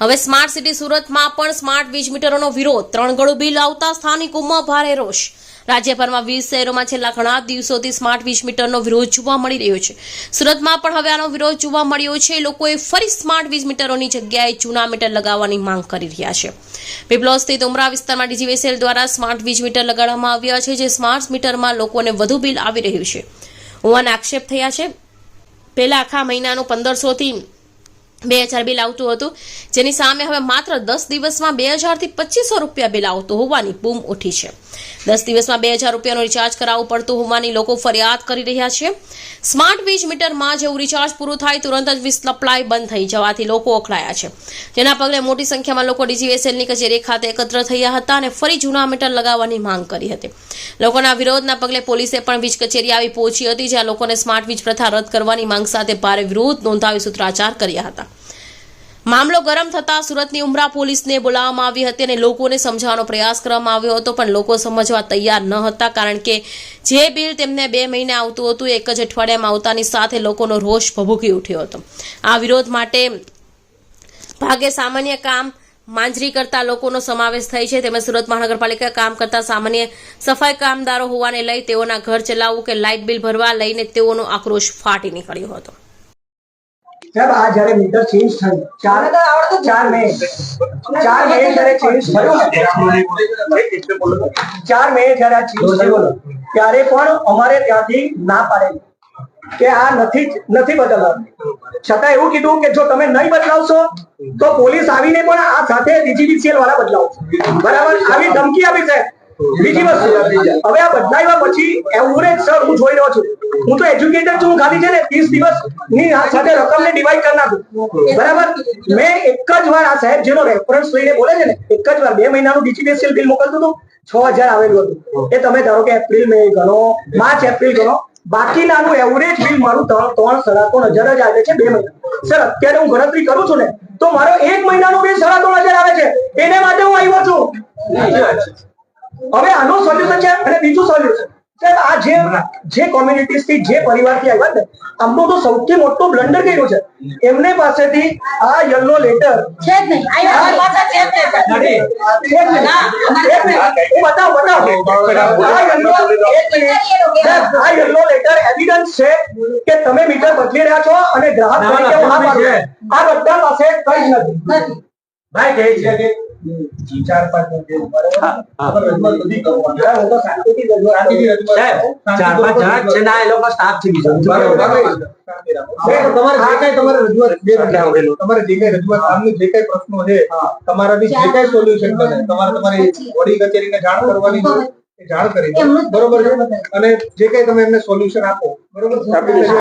હવે smart city સુરતમાં પણ સ્માર્ટ વીજ મીટરોનો વિરોધ. ત્રણ ગણું બિલ આવતા સ્થાનિકોમાં ભારે રોષ. રાજ્યભરમાં વીસ શહેરોમાં છેલ્લા ઘણા દિવસોથી સ્માર્ટ વીજ મીટરનો વિરોધ જોવા મળી રહ્યો છે. સુરતમાં પણ હવે આનો વિરોધ જોવા મળ્યો છે. લોકોએ ફરી સ્માર્ટ વીજ મીટરોની જગ્યાએ જૂના મીટર લગાવવાની માંગ કરી રહ્યા છે. પીપલોદ સ્થિત ઉમરા વિસ્તારમાં ડીજીવીસીએલ દ્વારા સ્માર્ટ વીજ મીટર લગાડવામાં આવ્યા છે, જે સ્માર્ટ મીટરમાં લોકોને વધુ બિલ આવી રહ્યું છે. હોવાના આક્ષેપ થયા છે. પહેલા આખા મહિનાનું પંદરસોથી બે હજાર બિલ આવતું હતું. જેની સામે હવે માત્ર દસ દિવસમાં બે હજારથી પચીસો રૂપિયા બિલ આવતું હોવાની બૂમ ઉઠી છે. દસ દિવસમાં બે હજાર રૂપિયાનું રિચાર્જ કરાવવું પડતું હોવાની લોકો ફરિયાદ કરી રહ્યા છે. સ્માર્ટ વીજ મીટરમાં જેવું રિચાર્જ પૂરું થાય તુરંત જ વીજ સપ્લાય બંધ થઈ જવાથી લોકો અખડાયા છે. જેના પગલે મોટી સંખ્યામાં લોકો ડીજીવીએસએલની કચેરી ખાતે એકત્ર થયા હતા અને ફરી જૂના મીટર લગાવવાની માંગ કરી હતી. લોકોના વિરોધના પગલે પોલીસે પણ વીજ કચેરી આવી પહોંચી હતી જ્યાં લોકોને સ્માર્ટ વીજ પ્રથા રદ કરવાની માંગ સાથે ભારે વિરોધ નોંધાવી સૂત્રાચાર કર્યા હતા. મામલો ગરમ થતાં સુરતની ઉમરા પોલીસને બોલાવવામાં આવી હતી અને લોકોને સમજાવવાનો પ્રયાસ કરવામાં આવ્યો હતો, પણ લોકો સમજવા તૈયાર ન હતા, કારણ કે જે બિલ તેમને બે મહિને આવતું હતું, એક જ અઠવાડિયામાં આવતાની સાથે લોકોનો રોષ ભભૂકી ઉઠ્યો હતો. આ વિરોધ માટે ભાગે સામાન્ય કામ માંજરી કરતા લોકોનો સમાવેશ થાય છે. તેમજ સુરત મહાનગરપાલિકા કામ કરતા સામાન્ય સફાઈ કામદારો હોવાને લઈ તેઓના ઘર ચલાવવું કે લાઇટ બિલ ભરવા લઈને તેઓનો આક્રોશ ફાટી નીકળ્યો હતો. સાહેબ આ જયારે મીટર ચેન્જ થયું ચાર ચાર મે ચાર મે જયારે ચેન્જ થયું ચાર મે જયારે આ ચેન્જ થયું ત્યારે પણ અમારે ત્યાંથી ના પાડેલી કે આ નથી નથી બદલવાનું. છતાં એવું કીધું કે જો તમે નહીં બદલાવશો તો પોલીસ આવીને પણ આ સાથે ડીજીપીસીએલ વાળા બદલાવશે. બરાબર? આવી ધમકી આપી છે. બીજી વસ્તુ હવે આ બદલાવ્યા પછી એવરેજ સર હું જોઈ રહ્યો છું. હું તો એજ્યુકેટર છું ખાલી છે ને ત્રીસ દિવસની સાથે રકમ ને ડિવાઈડ કરી નાખું. બરાબર? મેં એક જ વાર આ સાહેબ જેનો રેફરન્સ લઈને બોલે છે ને, એક જ વાર, બે મહિનાનું ડીજીવીસીએલ બિલ મોકલતું હતું, છ હજાર આવેલું હતું. એ તમે ધારો કે એપ્રિલ, મે ગણો, માર્ચ, એપ્રિલ ગણો. બાકીનાનું એવરેજ બિલ મારું ત્રણ ત્રણ, સાડા ત્રણ હજાર જ આવે છે બે મહિના. સર, અત્યારે હું ગણતરી કરું છું ને, તો મારો એક મહિનાનું બિલ સાડા ત્રણ હજાર આવે છે. એને માટે હું આવ્યો છું. હવે આનું સોલ્યુશન છે અને બીજું સોલ્યુશન સાહેબ આ જે જે કોમ્યુનિટીઝથી જે પરિવારથી આવ્યા ને આમનો તો સૌથી મોટું બ્લન્ડર કર્યો છે એમને પાસેથી આ યલો લેટર છે જ નહીં આ પાસે છે જ નહીં હું બતાવું બતાવું આ યલો લેટર એવિડન્સ છે કે તમે મીટર બદલી રહ્યા છો અને ગ્રાહક તરીકે આ બધા પાસે કઈ નથી નથી ભાઈ કહે છે કે ચાર પાંચ જણા છે ના એ લોકો સ્ટાફ છે બીજો. તમારે જે કાંઈ રજૂઆત બે જે કાંઈ પ્રશ્નો છે તમારા બી જે કાંઈ સોલ્યુશન બને તમારે તમારી વડી કચેરીને જાણ કરવાની છે. એ જાણ કરી બરોબર છે? અને જે કઈ તમે એમને સોલ્યુશન આપો બરોબર.